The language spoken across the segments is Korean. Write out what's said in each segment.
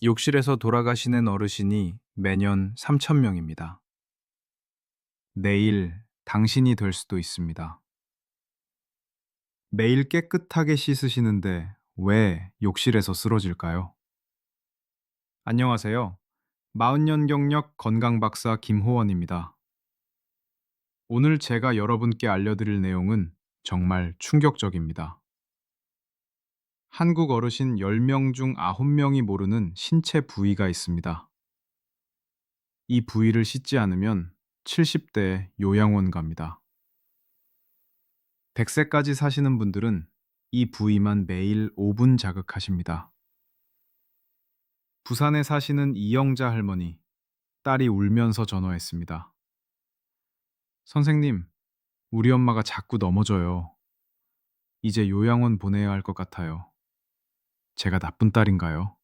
욕실에서 돌아가시는 어르신이 매년 3,000명입니다. 내일 당신이 될 수도 있습니다. 매일 깨끗하게 씻으시는데 왜 욕실에서 쓰러질까요? 안녕하세요. 40년 경력 건강박사 김호원입니다. 오늘 제가 여러분께 알려드릴 내용은 정말 충격적입니다. 한국 어르신 10명 중 9명이 모르는 신체 부위가 있습니다. 이 부위를 씻지 않으면 70대에 요양원 갑니다. 100세까지 사시는 분들은 이 부위만 매일 5분 자극하십니다. 부산에 사시는 이영자 할머니, 딸이 울면서 전화했습니다. 선생님, 우리 엄마가 자꾸 넘어져요. 이제 요양원 보내야 할 것 같아요. 제가 나쁜 딸인가요?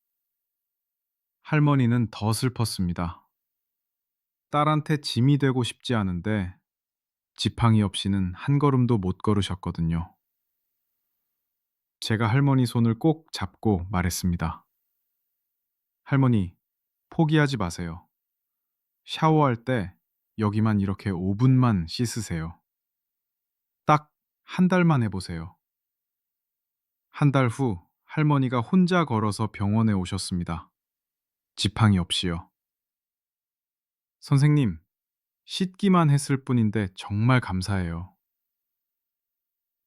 할머니는 더 슬펐습니다. 딸한테 짐이 되고 싶지 않은데 지팡이 없이는 한 걸음도 못 걸으셨거든요. 제가 할머니 손을 꼭 잡고 말했습니다. 할머니, 포기하지 마세요. 샤워할 때 여기만 이렇게 5분만 씻으세요. 딱 한 달만 해보세요. 한 달 후 할머니가 혼자 걸어서 병원에 오셨습니다. 지팡이 없이요. 선생님, 씻기만 했을 뿐인데 정말 감사해요.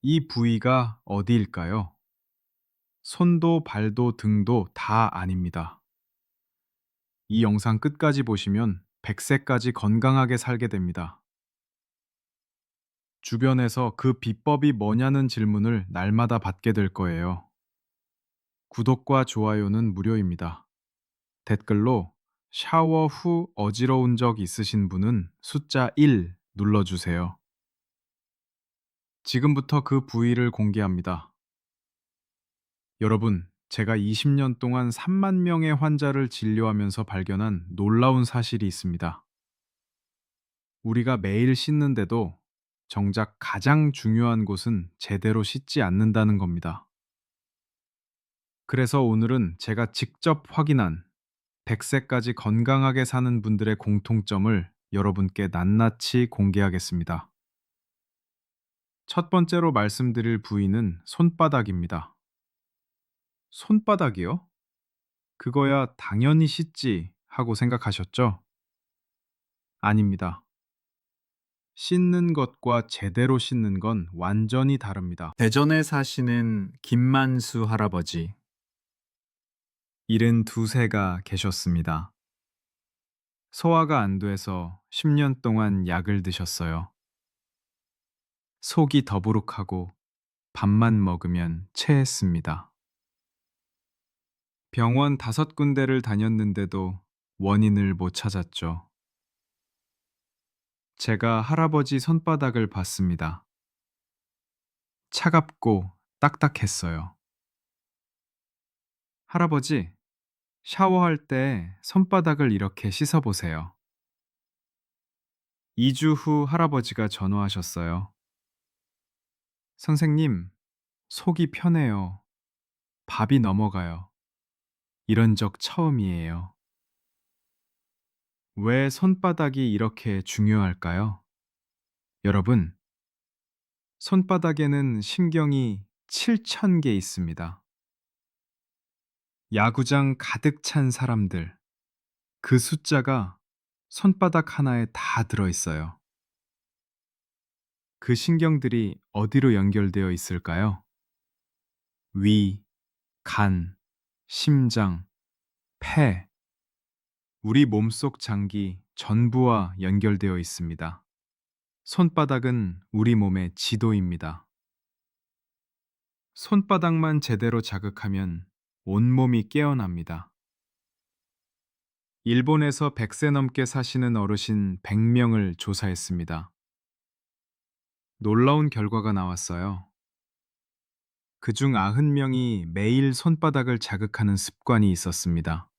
이 부위가 어디일까요? 손도 발도 등도 다 아닙니다. 이 영상 끝까지 보시면 100세까지 건강하게 살게 됩니다. 주변에서 그 비법이 뭐냐는 질문을 날마다 받게 될 거예요. 구독과 좋아요는 무료입니다. 댓글로 샤워 후 어지러운 적 있으신 분은 숫자 1 눌러주세요. 지금부터 그 부위를 공개합니다. 여러분, 제가 20년 동안 3만 명의 환자를 진료하면서 발견한 놀라운 사실이 있습니다. 우리가 매일 씻는데도 정작 가장 중요한 곳은 제대로 씻지 않는다는 겁니다. 그래서 오늘은 제가 직접 확인한 100세까지 건강하게 사는 분들의 공통점을 여러분께 낱낱이 공개하겠습니다. 첫 번째로 말씀드릴 부위는 손바닥입니다. 손바닥이요? 그거야 당연히 씻지 하고 생각하셨죠? 아닙니다. 씻는 것과 제대로 씻는 건 완전히 다릅니다. 대전에 사시는 김만수 할아버지. 72세가 계셨습니다. 소화가 안 돼서 10년 동안 약을 드셨어요. 속이 더부룩하고 밥만 먹으면 체했습니다. 병원 다섯 군데를 다녔는데도 원인을 못 찾았죠. 제가 할아버지 손바닥을 봤습니다. 차갑고 딱딱했어요. 할아버지, 샤워할 때 손바닥을 이렇게 씻어보세요. 2주 후 할아버지가 전화하셨어요. 선생님, 속이 편해요. 밥이 넘어가요. 이런 적 처음이에요. 왜 손바닥이 이렇게 중요할까요? 여러분, 손바닥에는 신경이 7,000개 있습니다. 야구장 가득 찬 사람들, 그 숫자가 손바닥 하나에 다 들어있어요. 그 신경들이 어디로 연결되어 있을까요? 위, 간, 심장, 폐, 우리 몸속 장기 전부와 연결되어 있습니다. 손바닥은 우리 몸의 지도입니다. 손바닥만 제대로 자극하면 온몸이 깨어납니다. 일본에서 100세 넘게 사시는 어르신 100명을 조사했습니다. 놀라운 결과가 나왔어요. 그중 90명이 매일 손바닥을 자극하는 습관이 있었습니다.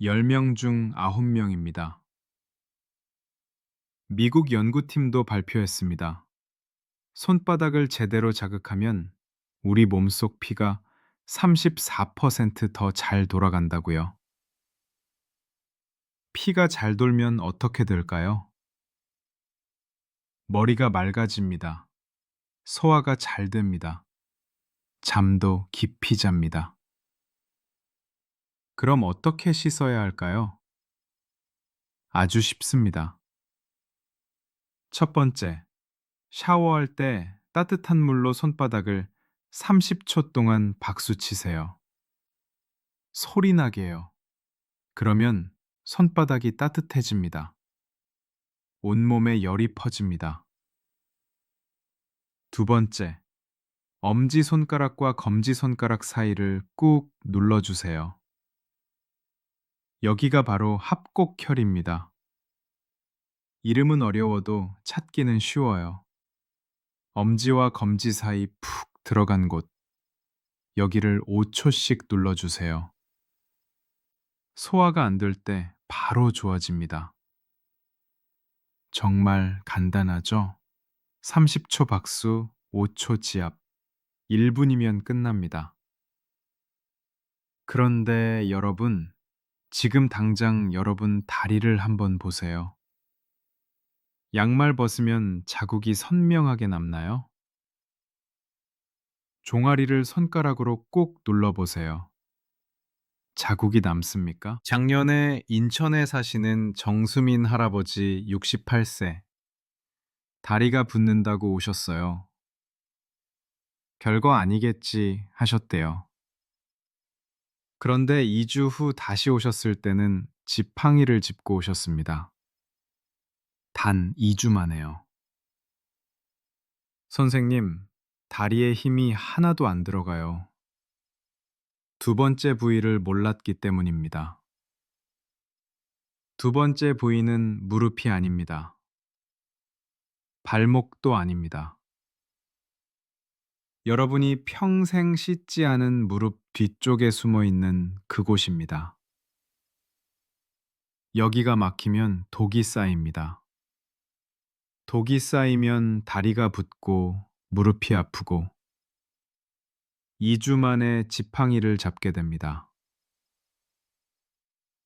10명 중 9명입니다. 미국 연구팀도 발표했습니다. 손바닥을 제대로 자극하면 우리 몸속 피가 34%더 잘 돌아간다고요. 피가 잘 돌면 어떻게 될까요? 머리가 맑아집니다. 소화가 잘 됩니다. 잠도 깊이 잡니다. 그럼 어떻게 씻어야 할까요? 아주 쉽습니다. 첫 번째, 샤워할 때 따뜻한 물로 손바닥을 30초 동안 박수 치세요. 소리 나게요. 그러면 손바닥이 따뜻해집니다. 온몸에 열이 퍼집니다. 두 번째, 엄지손가락과 검지손가락 사이를 꾹 눌러주세요. 여기가 바로 합곡혈입니다. 이름은 어려워도 찾기는 쉬워요. 엄지와 검지 사이 푹 들어간 곳. 여기를 5초씩 눌러주세요. 소화가 안 될 때 바로 좋아집니다. 정말 간단하죠? 30초 박수, 5초 지압. 1분이면 끝납니다. 그런데 여러분, 지금 당장 여러분 다리를 한번 보세요. 양말 벗으면 자국이 선명하게 남나요? 종아리를 손가락으로 꾹 눌러보세요. 자국이 남습니까? 작년에 인천에 사시는 정수민 할아버지 68세. 다리가 붓는다고 오셨어요. 별거 아니겠지 하셨대요. 그런데 2주 후 다시 오셨을 때는 지팡이를 짚고 오셨습니다. 단 2주 만에요. 선생님, 다리에 힘이 하나도 안 들어가요. 두 번째 부위를 몰랐기 때문입니다. 두 번째 부위는 무릎이 아닙니다. 발목도 아닙니다. 여러분이 평생 씻지 않은 무릎 뒤쪽에 숨어 있는 그곳입니다. 여기가 막히면 독이 쌓입니다. 독이 쌓이면 다리가 붓고 무릎이 아프고 2주 만에 지팡이를 잡게 됩니다.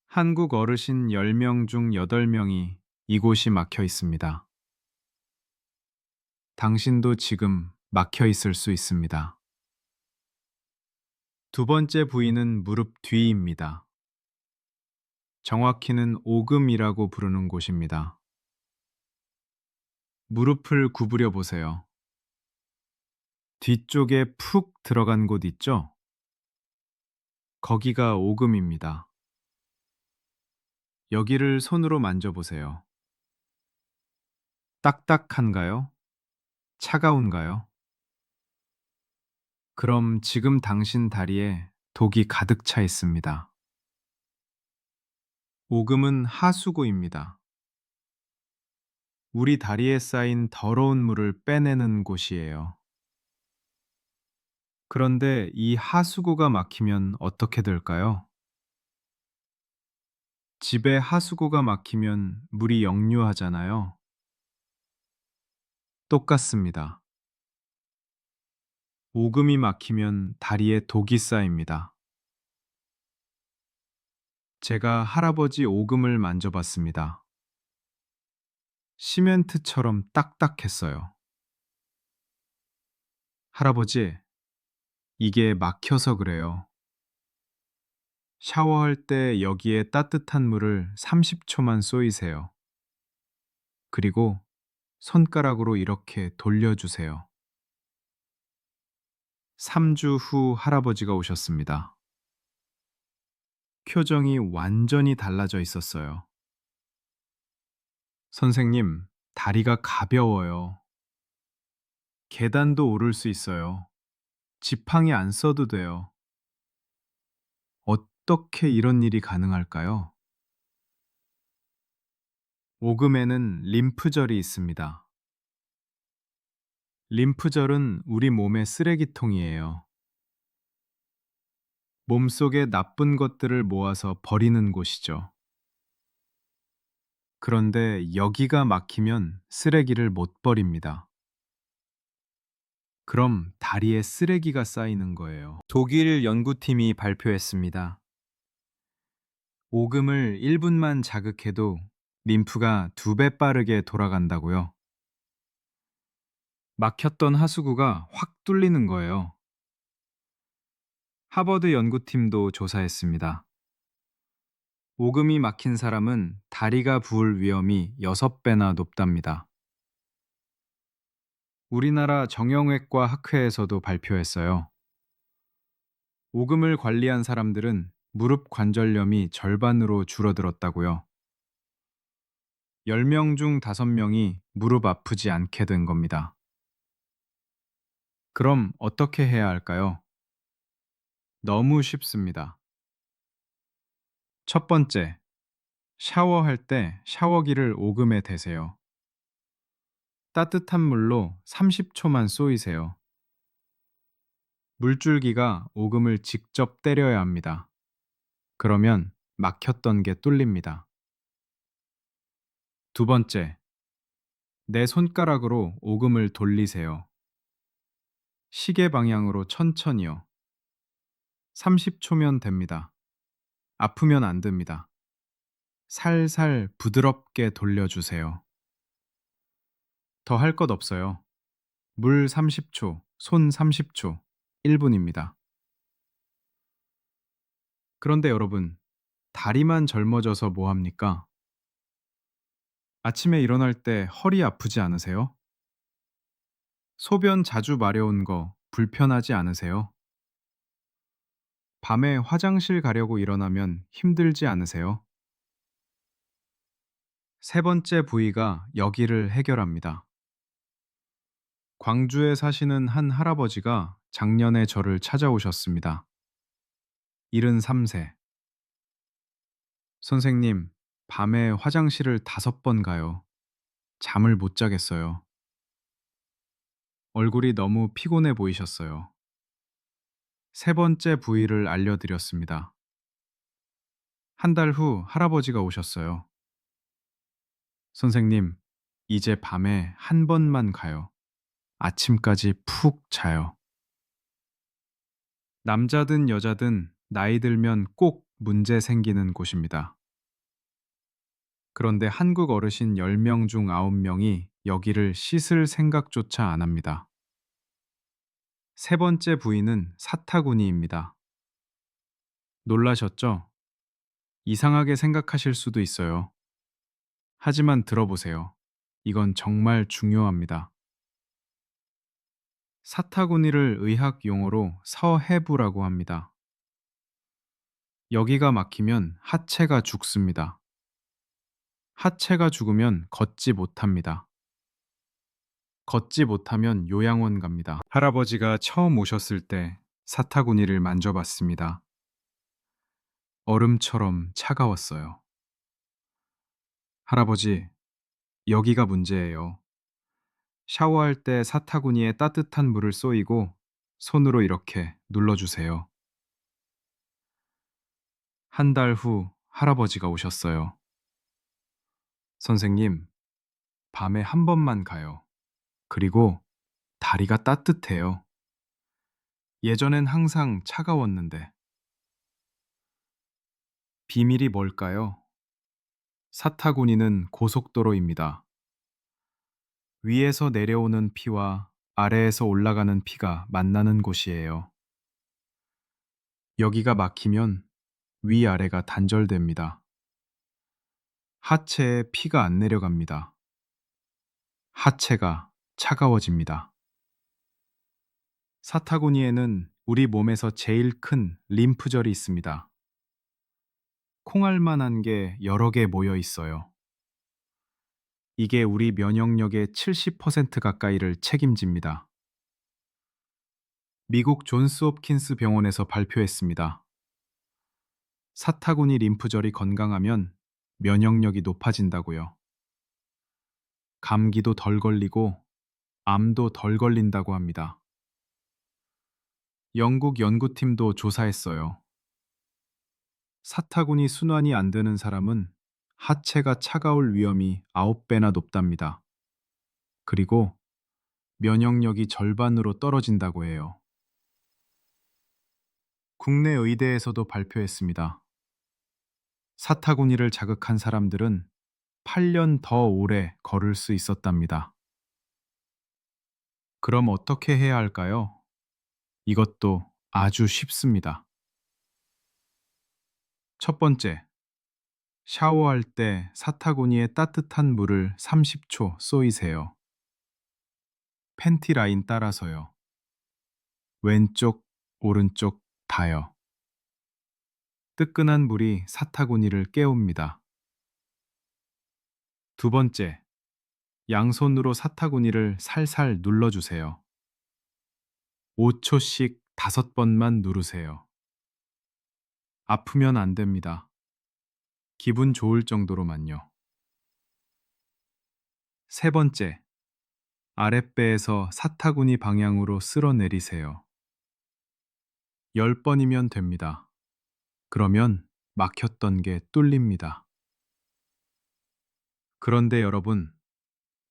한국 어르신 10명 중 8명이 이곳이 막혀 있습니다. 당신도 지금 막혀 있을 수 있습니다. 두 번째 부위는 무릎 뒤입니다. 정확히는 오금이라고 부르는 곳입니다. 무릎을 구부려 보세요. 뒤쪽에 푹 들어간 곳 있죠? 거기가 오금입니다. 여기를 손으로 만져보세요. 딱딱한가요? 차가운가요? 그럼 지금 당신 다리에 독이 가득 차 있습니다. 오금은 하수구입니다. 우리 다리에 쌓인 더러운 물을 빼내는 곳이에요. 그런데 이 하수구가 막히면 어떻게 될까요? 집에 하수구가 막히면 물이 역류하잖아요. 똑같습니다. 오금이 막히면 다리에 독이 쌓입니다. 제가 할아버지 오금을 만져봤습니다. 시멘트처럼 딱딱했어요. 할아버지, 이게 막혀서 그래요. 샤워할 때 여기에 따뜻한 물을 30초만 쏘이세요. 그리고 손가락으로 이렇게 돌려주세요. 3주 후 할아버지가 오셨습니다. 표정이 완전히 달라져 있었어요. 선생님, 다리가 가벼워요. 계단도 오를 수 있어요. 지팡이 안 써도 돼요. 어떻게 이런 일이 가능할까요? 오금에는 림프절이 있습니다. 림프절은 우리 몸의 쓰레기통이에요. 몸속에 나쁜 것들을 모아서 버리는 곳이죠. 그런데 여기가 막히면 쓰레기를 못 버립니다. 그럼 다리에 쓰레기가 쌓이는 거예요. 독일 연구팀이 발표했습니다. 오금을 1분만 자극해도 림프가 두 배 빠르게 돌아간다고요. 막혔던 하수구가 확 뚫리는 거예요. 하버드 연구팀도 조사했습니다. 오금이 막힌 사람은 다리가 부을 위험이 6배나 높답니다. 우리나라 정형외과 학회에서도 발표했어요. 오금을 관리한 사람들은 무릎 관절염이 절반으로 줄어들었다고요. 10명 중 5명이 무릎 아프지 않게 된 겁니다. 그럼 어떻게 해야 할까요? 너무 쉽습니다. 첫 번째, 샤워할 때 샤워기를 오금에 대세요. 따뜻한 물로 30초만 쏘이세요. 물줄기가 오금을 직접 때려야 합니다. 그러면 막혔던 게 뚫립니다. 두 번째, 내 손가락으로 오금을 돌리세요. 시계 방향으로 천천히요. 30초면 됩니다. 아프면 안 됩니다. 살살 부드럽게 돌려주세요. 더 할 것 없어요. 물 30초, 손 30초, 1분입니다. 그런데 여러분, 다리만 젊어져서 뭐 합니까? 아침에 일어날 때 허리 아프지 않으세요? 소변 자주 마려운 거 불편하지 않으세요? 밤에 화장실 가려고 일어나면 힘들지 않으세요? 세 번째 부위가 여기를 해결합니다. 광주에 사시는 한 할아버지가 작년에 저를 찾아오셨습니다. 73세. 선생님, 밤에 화장실을 다섯 번 가요. 잠을 못 자겠어요. 얼굴이 너무 피곤해 보이셨어요. 세 번째 부위를 알려드렸습니다. 한 달 후 할아버지가 오셨어요. 선생님, 이제 밤에 한 번만 가요. 아침까지 푹 자요. 남자든 여자든 나이 들면 꼭 문제 생기는 곳입니다. 그런데 한국 어르신 10명 중 9명이 여기를 씻을 생각조차 안 합니다. 세 번째 부위는 사타구니입니다. 놀라셨죠? 이상하게 생각하실 수도 있어요. 하지만 들어보세요. 이건 정말 중요합니다. 사타구니를 의학 용어로 서해부라고 합니다. 여기가 막히면 하체가 죽습니다. 하체가 죽으면 걷지 못합니다. 걷지 못하면 요양원 갑니다. 할아버지가 처음 오셨을 때 사타구니를 만져봤습니다. 얼음처럼 차가웠어요. 할아버지, 여기가 문제예요. 샤워할 때 사타구니에 따뜻한 물을 쏘이고 손으로 이렇게 눌러주세요. 한 달 후 할아버지가 오셨어요. 선생님, 밤에 한 번만 가요. 그리고 다리가 따뜻해요. 예전엔 항상 차가웠는데. 비밀이 뭘까요? 사타구니는 고속도로입니다. 위에서 내려오는 피와 아래에서 올라가는 피가 만나는 곳이에요. 여기가 막히면 위아래가 단절됩니다. 하체에 피가 안 내려갑니다. 하체가 차가워집니다. 사타구니에는 우리 몸에서 제일 큰 림프절이 있습니다. 콩알만한 게 여러 개 모여 있어요. 이게 우리 면역력의 70% 가까이를 책임집니다. 미국 존스 홉킨스 병원에서 발표했습니다. 사타구니 림프절이 건강하면 면역력이 높아진다고요. 감기도 덜 걸리고 암도 덜 걸린다고 합니다. 영국 연구팀도 조사했어요. 사타구니 순환이 안 되는 사람은 하체가 차가울 위험이 9배나 높답니다. 그리고 면역력이 절반으로 떨어진다고 해요. 국내 의대에서도 발표했습니다. 사타구니를 자극한 사람들은 8년 더 오래 걸을 수 있었답니다. 그럼 어떻게 해야 할까요? 이것도 아주 쉽습니다. 첫 번째, 샤워할 때 사타구니에 따뜻한 물을 30초 쏘이세요. 팬티 라인 따라서요. 왼쪽, 오른쪽 다요. 뜨끈한 물이 사타구니를 깨웁니다. 두 번째, 양손으로 사타구니를 살살 눌러주세요. 5초씩 다섯 번만 누르세요. 아프면 안 됩니다. 기분 좋을 정도로만요. 세 번째, 아랫배에서 사타구니 방향으로 쓸어내리세요. 10번이면 됩니다. 그러면 막혔던 게 뚫립니다. 그런데 여러분,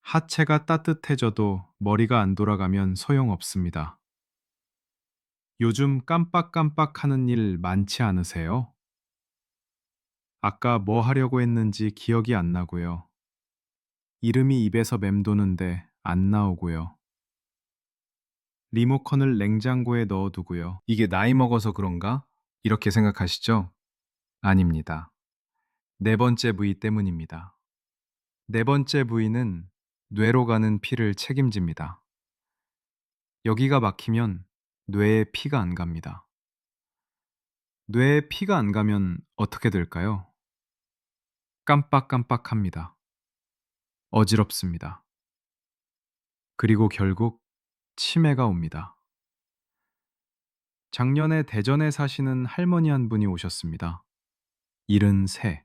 하체가 따뜻해져도 머리가 안 돌아가면 소용없습니다. 요즘 깜빡깜빡 하는 일 많지 않으세요? 아까 뭐 하려고 했는지 기억이 안 나고요. 이름이 입에서 맴도는데 안 나오고요. 리모컨을 냉장고에 넣어두고요. 이게 나이 먹어서 그런가? 이렇게 생각하시죠? 아닙니다. 네 번째 부위 때문입니다. 네 번째 부위는 뇌로 가는 피를 책임집니다. 여기가 막히면 뇌에 피가 안 갑니다. 뇌에 피가 안 가면 어떻게 될까요? 깜빡깜빡합니다. 어지럽습니다. 그리고 결국 치매가 옵니다. 작년에 대전에 사시는 할머니 한 분이 오셨습니다. 73.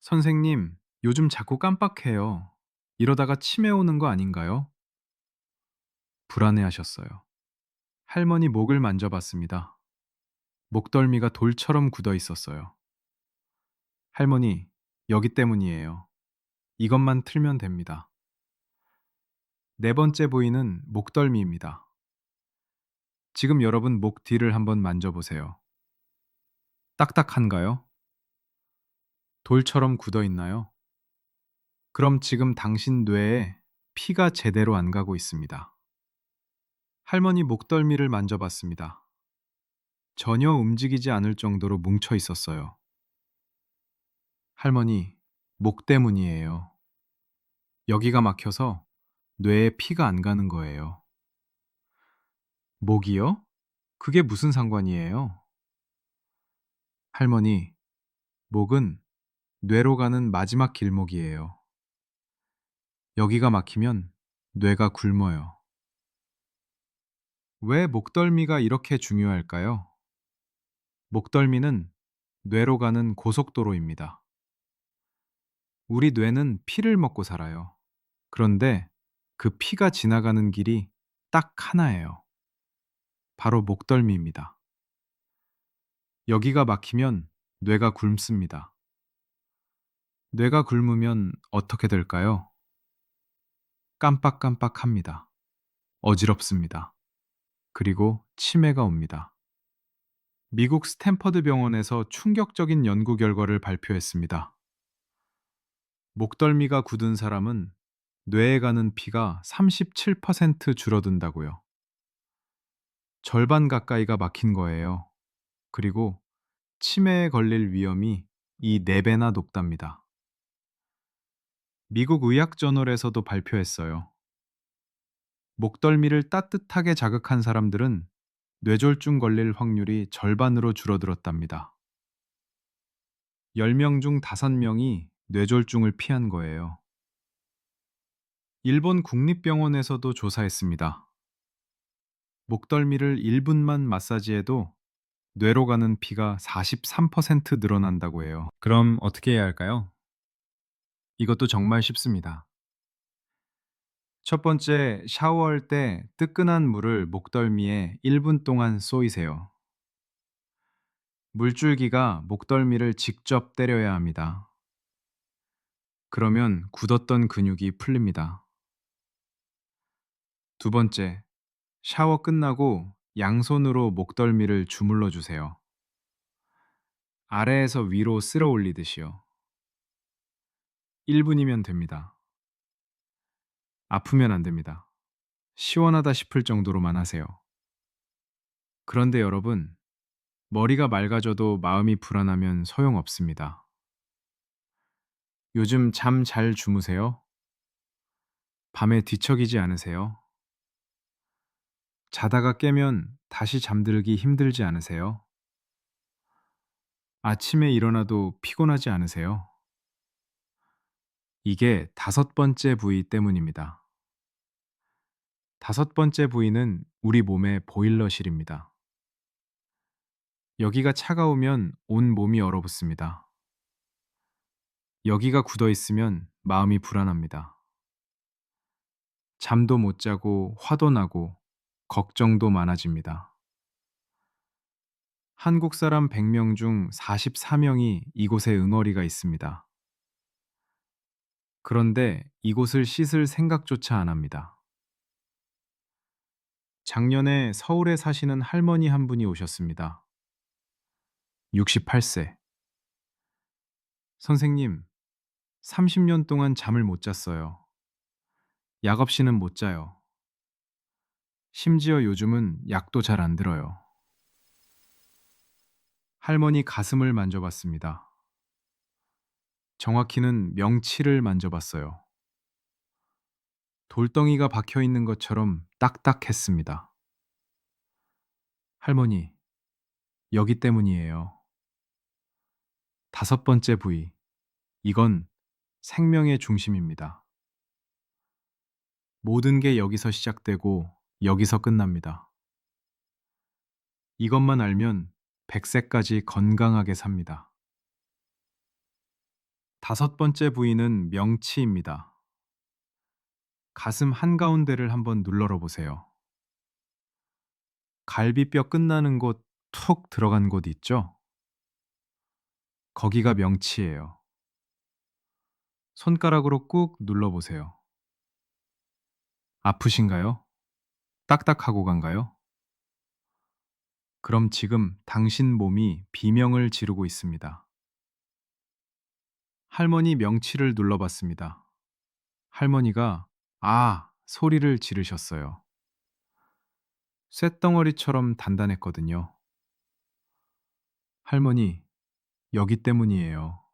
선생님, 요즘 자꾸 깜빡해요. 이러다가 치매 오는 거 아닌가요? 불안해하셨어요. 할머니 목을 만져봤습니다. 목덜미가 돌처럼 굳어 있었어요. 할머니, 여기 때문이에요. 이것만 틀면 됩니다. 네 번째 부위는 목덜미입니다. 지금 여러분 목 뒤를 한번 만져보세요. 딱딱한가요? 돌처럼 굳어 있나요? 그럼 지금 당신 뇌에 피가 제대로 안 가고 있습니다. 할머니 목덜미를 만져봤습니다. 전혀 움직이지 않을 정도로 뭉쳐 있었어요. 할머니, 목 때문이에요. 여기가 막혀서 뇌에 피가 안 가는 거예요. 목이요? 그게 무슨 상관이에요? 할머니, 목은 뇌로 가는 마지막 길목이에요. 여기가 막히면 뇌가 굶어요. 왜 목덜미가 이렇게 중요할까요? 목덜미는 뇌로 가는 고속도로입니다. 우리 뇌는 피를 먹고 살아요. 그런데 그 피가 지나가는 길이 딱 하나예요. 바로 목덜미입니다. 여기가 막히면 뇌가 굶습니다. 뇌가 굶으면 어떻게 될까요? 깜빡깜빡합니다. 어지럽습니다. 그리고 치매가 옵니다. 미국 스탠퍼드 병원에서 충격적인 연구 결과를 발표했습니다. 목덜미가 굳은 사람은 뇌에 가는 피가 37% 줄어든다고요. 절반 가까이가 막힌 거예요. 그리고 치매에 걸릴 위험이 이 4배나 높답니다. 미국 의학저널에서도 발표했어요. 목덜미를 따뜻하게 자극한 사람들은 뇌졸중 걸릴 확률이 절반으로 줄어들었답니다. 10명 중 5명이 뇌졸중을 피한 거예요. 일본 국립병원에서도 조사했습니다. 목덜미를 1분만 마사지해도 뇌로 가는 피가 43% 늘어난다고 해요. 그럼 어떻게 해야 할까요? 이것도 정말 쉽습니다. 첫 번째, 샤워할 때 뜨끈한 물을 목덜미에 1분 동안 쏘이세요. 물줄기가 목덜미를 직접 때려야 합니다. 그러면 굳었던 근육이 풀립니다. 두 번째, 샤워 끝나고 양손으로 목덜미를 주물러 주세요. 아래에서 위로 쓸어 올리듯이요. 1분이면 됩니다. 아프면 안 됩니다. 시원하다 싶을 정도로만 하세요. 그런데 여러분, 머리가 맑아져도 마음이 불안하면 소용없습니다. 요즘 잠 잘 주무세요? 밤에 뒤척이지 않으세요? 자다가 깨면 다시 잠들기 힘들지 않으세요? 아침에 일어나도 피곤하지 않으세요? 이게 다섯 번째 부위 때문입니다. 다섯 번째 부위는 우리 몸의 보일러실입니다. 여기가 차가우면 온 몸이 얼어붙습니다. 여기가 굳어 있으면 마음이 불안합니다. 잠도 못 자고 화도 나고 걱정도 많아집니다. 한국 사람 100명 중 44명이 이곳에 응어리가 있습니다. 그런데 이곳을 씻을 생각조차 안 합니다. 작년에 서울에 사시는 할머니 한 분이 오셨습니다. 68세. 선생님, 30년 동안 잠을 못 잤어요. 약 없이는 못 자요. 심지어 요즘은 약도 잘 안 들어요. 할머니 가슴을 만져봤습니다. 정확히는 명치를 만져봤어요. 돌덩이가 박혀 있는 것처럼 딱딱했습니다. 할머니, 여기 때문이에요. 다섯 번째 부위. 이건 생명의 중심입니다. 모든 게 여기서 시작되고 여기서 끝납니다. 이것만 알면 100세까지 건강하게 삽니다. 다섯 번째 부위는 명치입니다. 가슴 한가운데를 한번 눌러러 보세요. 갈비뼈 끝나는 곳 툭 들어간 곳 있죠? 거기가 명치예요. 손가락으로 꾹 눌러보세요. 아프신가요? 딱딱하고 간가요? 그럼 지금 당신 몸이 비명을 지르고 있습니다. 할머니 명치를 눌러봤습니다. 할머니가 아 소리를 지르셨어요. 쇳덩어리처럼 단단했거든요. 할머니, 여기 때문이에요.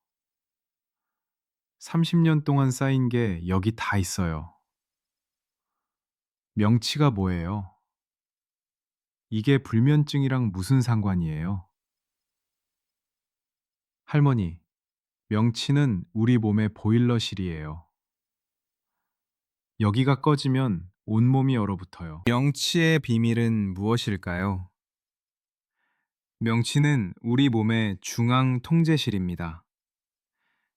30년 동안 쌓인 게 여기 다 있어요. 명치가 뭐예요? 이게 불면증이랑 무슨 상관이에요? 할머니, 명치는 우리 몸의 보일러실이에요. 여기가 꺼지면 온몸이 얼어붙어요. 명치의 비밀은 무엇일까요? 명치는 우리 몸의 중앙 통제실입니다.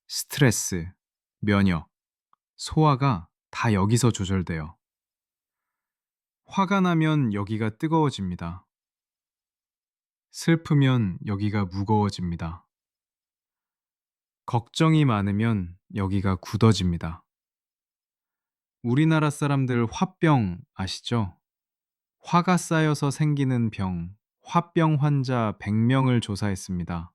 스트레스, 면역, 소화가 다 여기서 조절돼요. 화가 나면 여기가 뜨거워집니다. 슬프면 여기가 무거워집니다. 걱정이 많으면 여기가 굳어집니다. 우리나라 사람들 화병 아시죠? 화가 쌓여서 생기는 병, 화병 환자 100명을 조사했습니다.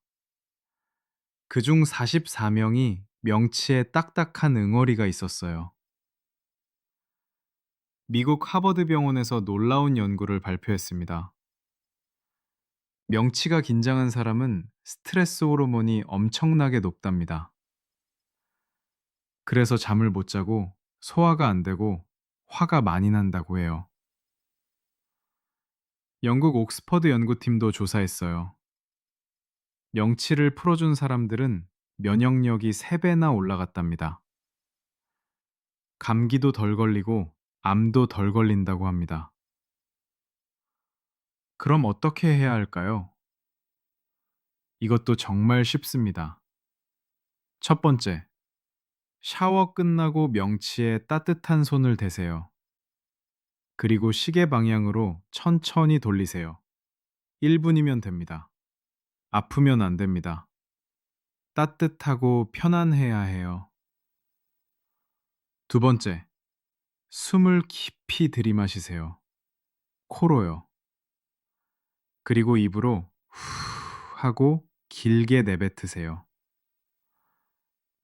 그중 44명이 명치에 딱딱한 응어리가 있었어요. 미국 하버드 병원에서 놀라운 연구를 발표했습니다. 명치가 긴장한 사람은 스트레스 호르몬이 엄청나게 높답니다. 그래서 잠을 못 자고 소화가 안 되고 화가 많이 난다고 해요. 영국 옥스퍼드 연구팀도 조사했어요. 명치를 풀어준 사람들은 면역력이 3배나 올라갔답니다. 감기도 덜 걸리고 암도 덜 걸린다고 합니다. 그럼 어떻게 해야 할까요? 이것도 정말 쉽습니다. 첫 번째, 샤워 끝나고 명치에 따뜻한 손을 대세요. 그리고 시계 방향으로 천천히 돌리세요. 1분이면 됩니다. 아프면 안 됩니다. 따뜻하고 편안해야 해요. 두 번째, 숨을 깊이 들이마시세요. 코로요. 그리고 입으로 후 하고 길게 내뱉으세요.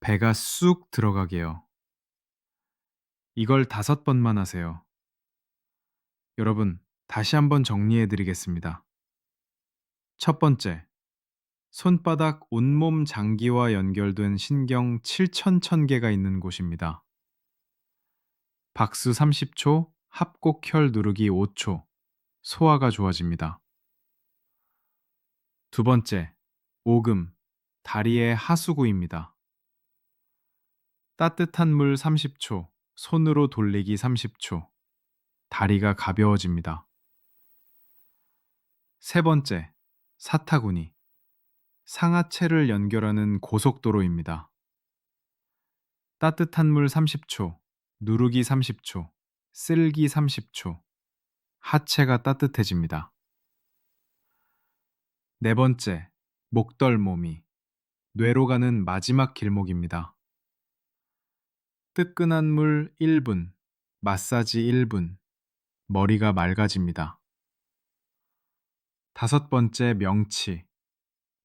배가 쑥 들어가게요. 이걸 다섯 번만 하세요. 여러분, 다시 한번 정리해 드리겠습니다. 첫 번째, 손바닥 온몸 장기와 연결된 신경 7천천 개가 있는 곳입니다. 박수 30초, 합곡혈 누르기 5초, 소화가 좋아집니다. 두 번째, 오금, 다리의 하수구입니다. 따뜻한 물 30초, 손으로 돌리기 30초, 다리가 가벼워집니다. 세 번째, 사타구니. 상하체를 연결하는 고속도로입니다. 따뜻한 물 30초, 누르기 30초, 쓸기 30초. 하체가 따뜻해집니다. 네 번째, 목덜모미. 뇌로 가는 마지막 길목입니다. 뜨끈한 물 1분, 마사지 1분, 머리가 맑아집니다. 다섯 번째 명치.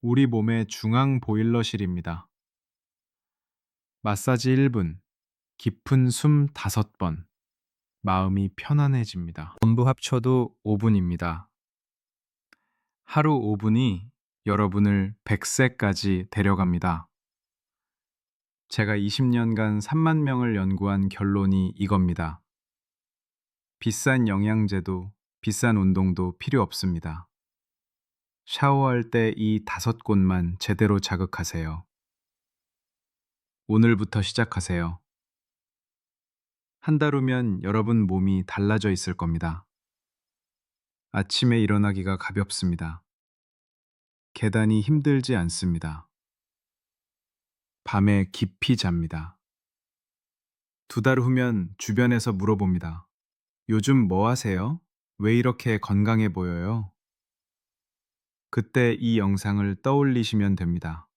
우리 몸의 중앙 보일러실입니다. 마사지 1분, 깊은 숨 5번, 마음이 편안해집니다. 전부 합쳐도 5분입니다. 하루 5분이 여러분을 100세까지 데려갑니다. 제가 20년간 3만 명을 연구한 결론이 이겁니다. 비싼 영양제도, 비싼 운동도 필요 없습니다. 샤워할 때 이 다섯 곳만 제대로 자극하세요. 오늘부터 시작하세요. 한 달 후면 여러분 몸이 달라져 있을 겁니다. 아침에 일어나기가 가볍습니다. 계단이 힘들지 않습니다. 밤에 깊이 잡니다. 두 달 후면 주변에서 물어봅니다. 요즘 뭐 하세요? 왜 이렇게 건강해 보여요? 그때 이 영상을 떠올리시면 됩니다.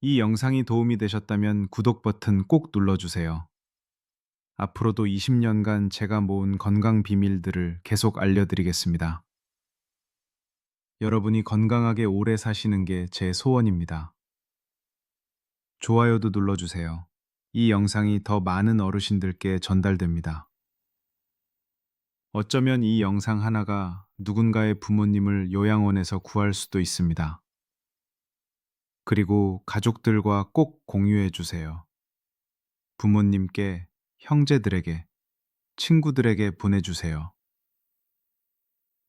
이 영상이 도움이 되셨다면 구독 버튼 꼭 눌러주세요. 앞으로도 20년간 제가 모은 건강 비밀들을 계속 알려드리겠습니다. 여러분이 건강하게 오래 사시는 게 제 소원입니다. 좋아요도 눌러주세요. 이 영상이 더 많은 어르신들께 전달됩니다. 어쩌면 이 영상 하나가 누군가의 부모님을 요양원에서 구할 수도 있습니다. 그리고 가족들과 꼭 공유해 주세요. 부모님께, 형제들에게, 친구들에게 보내주세요.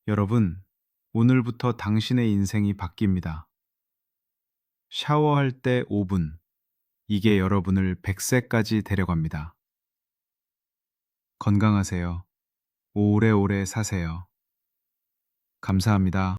여러분, 오늘부터 당신의 인생이 바뀝니다. 샤워할 때 5분. 이게 여러분을 100세까지 데려갑니다. 건강하세요. 오래오래 사세요. 감사합니다.